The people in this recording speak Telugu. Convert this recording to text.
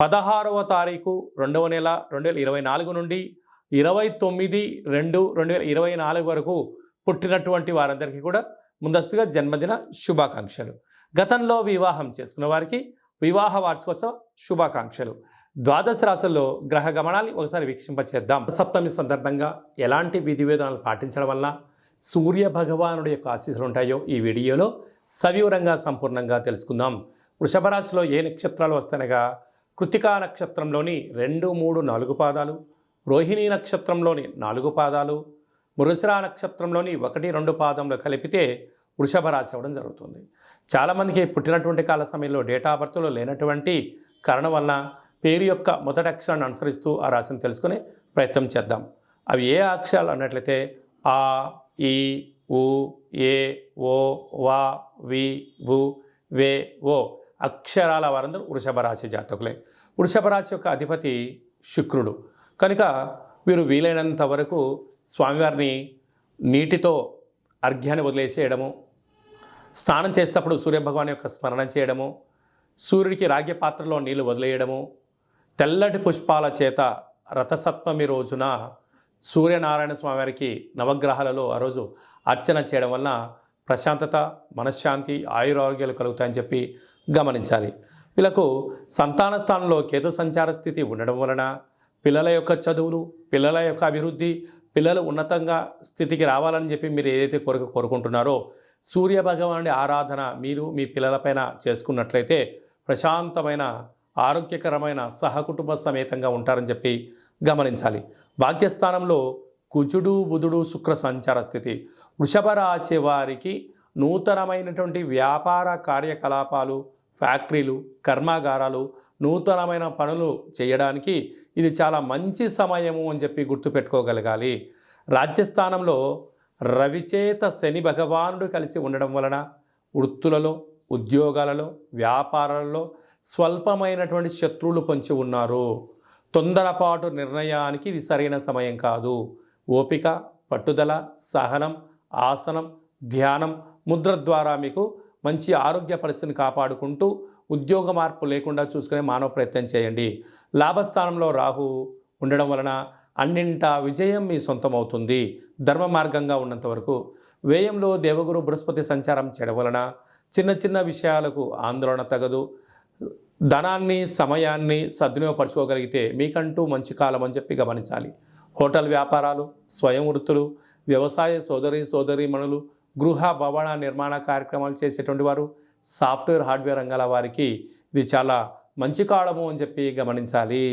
పదహారవ తారీఖు రెండవ నెల రెండు వేల ఇరవై నాలుగు నుండి ఇరవై తొమ్మిది రెండు రెండు వేల ఇరవై నాలుగు వరకు పుట్టినటువంటి వారందరికీ కూడా ముందస్తుగా జన్మదిన శుభాకాంక్షలు. గతంలో వివాహం చేసుకున్న వారికి వివాహ వార్షికోత్సవ శుభాకాంక్షలు. ద్వాదశ రాశుల్లో గ్రహ గమనాన్ని ఒకసారి వీక్షింపచేద్దాం. సప్తమి సందర్భంగా ఎలాంటి విధి విధానాలు పాటించడం వల్ల సూర్య భగవానుడి యొక్క ఆశీస్సులు ఉంటాయో ఈ వీడియోలో సవివరంగా సంపూర్ణంగా తెలుసుకుందాం. వృషభ రాశిలో ఏ నక్షత్రాలు వస్తాయనగా కృతికా నక్షత్రంలోని రెండు మూడు నాలుగు పాదాలు రోహిణీ నక్షత్రంలోని నాలుగు పాదాలు మృగశిరా నక్షత్రంలోని ఒకటి రెండు పాదంలో కలిపితే వృషభ రాశి అవ్వడం జరుగుతుంది. చాలామందికి పుట్టినటువంటి కాల సమయంలో డేటా ఆఫ్ బర్త్లో లేనటువంటి కారణం వలన పేరు యొక్క మొదటి అక్షరాన్ని అనుసరిస్తూ ఆ రాశిని తెలుసుకునే ప్రయత్నం చేద్దాం. అవి ఏ అక్షరాలు అన్నట్లయితే ఆ ఈ ఉ ఏ ఓ వా వి వు వే ఓ అక్షరాల వారందరూ వృషభ రాశి జాతకులే. వృషభ రాశి యొక్క అధిపతి శుక్రుడు. కనుక వీరు వీలైనంత వరకు స్వామివారిని నీటితో అర్ఘ్యాన్ని వదిలేసేయడము స్నానం చేసేటప్పుడు సూర్యభగవాన్ యొక్క స్మరణ చేయడము సూర్యుడికి రాగ్య పాత్రలో నీళ్ళు వదిలేయడము తెల్లటి పుష్పాల చేత రథసప్తమి రోజున సూర్యనారాయణ స్వామివారికి నవగ్రహాలలో ఆ రోజు అర్చన చేయడం వలన ప్రశాంతత మనశ్శాంతి ఆయురారోగ్యాలు కలుగుతాయని చెప్పి గమనించాలి. వీళ్ళకు సంతాన స్థానంలో కేతు సంచార స్థితి ఉండడం వలన పిల్లల యొక్క చదువులు పిల్లల యొక్క అభివృద్ధి పిల్లలు ఉన్నతంగా స్థితికి రావాలని చెప్పి మీరు ఏదైతే కోరిక కోరుకుంటున్నారో సూర్య భగవానుడి ఆరాధన మీరు మీ పిల్లలపైన చేసుకున్నట్లయితే ప్రశాంతమైన ఆరోగ్యకరమైన సహకుటుంబ సమేతంగా ఉంటారని చెప్పి గమనించాలి. భాగ్యస్థానంలో కుజుడు బుధుడు శుక్ర సంచార స్థితి. వృషభ రాశి వారికి నూతనమైనటువంటి వ్యాపార కార్యకలాపాలు ఫ్యాక్టరీలు కర్మాగారాలు నూతనమైన పనులు చేయడానికి ఇది చాలా మంచి సమయము అని చెప్పి గుర్తుపెట్టుకోగలగాలి రాజ్యస్థానంలో రవిచేత శని భగవానుడు కలిసి ఉండడం వలన వృత్తులలో ఉద్యోగాలలో వ్యాపారాలలో స్వల్పమైనటువంటి శత్రువులు పొంచి ఉన్నారు. తొందరపాటు నిర్ణయానికి ఇది సరైన సమయం కాదు. ఓపిక పట్టుదల సహనం ఆసనం ధ్యానం ముద్ర ద్వారా మీకు మంచి ఆరోగ్య పరిస్థితిని కాపాడుకుంటూ ఉద్యోగ మార్పు లేకుండా చూసుకునే మానవ ప్రయత్నం చేయండి. లాభస్థానంలో రాహు ఉండడం వలన అన్నింటా విజయం మీ సొంతం అవుతుంది ధర్మ మార్గంగా ఉన్నంత వరకు వ్యయంలో దేవగురు బృహస్పతి సంచారం చేయడం వలన చిన్న చిన్న విషయాలకు ఆందోళన తగదు. ధనాన్ని సమయాన్ని సద్వినియోగపరచుకోగలిగితే మీకంటూ మంచి కాలం అని చెప్పి గమనించాలి. హోటల్ వ్యాపారాలు స్వయం వృత్తులు వ్యవసాయ సోదరి సోదరీమణులు గృహ భవన నిర్మాణ కార్యక్రమాలు చేసేటువంటి వారు సాఫ్ట్వేర్ హార్డ్వేర్ రంగాల వారికి ఇది చాలా మంచి కాలము అని చెప్పి గమనించాలి.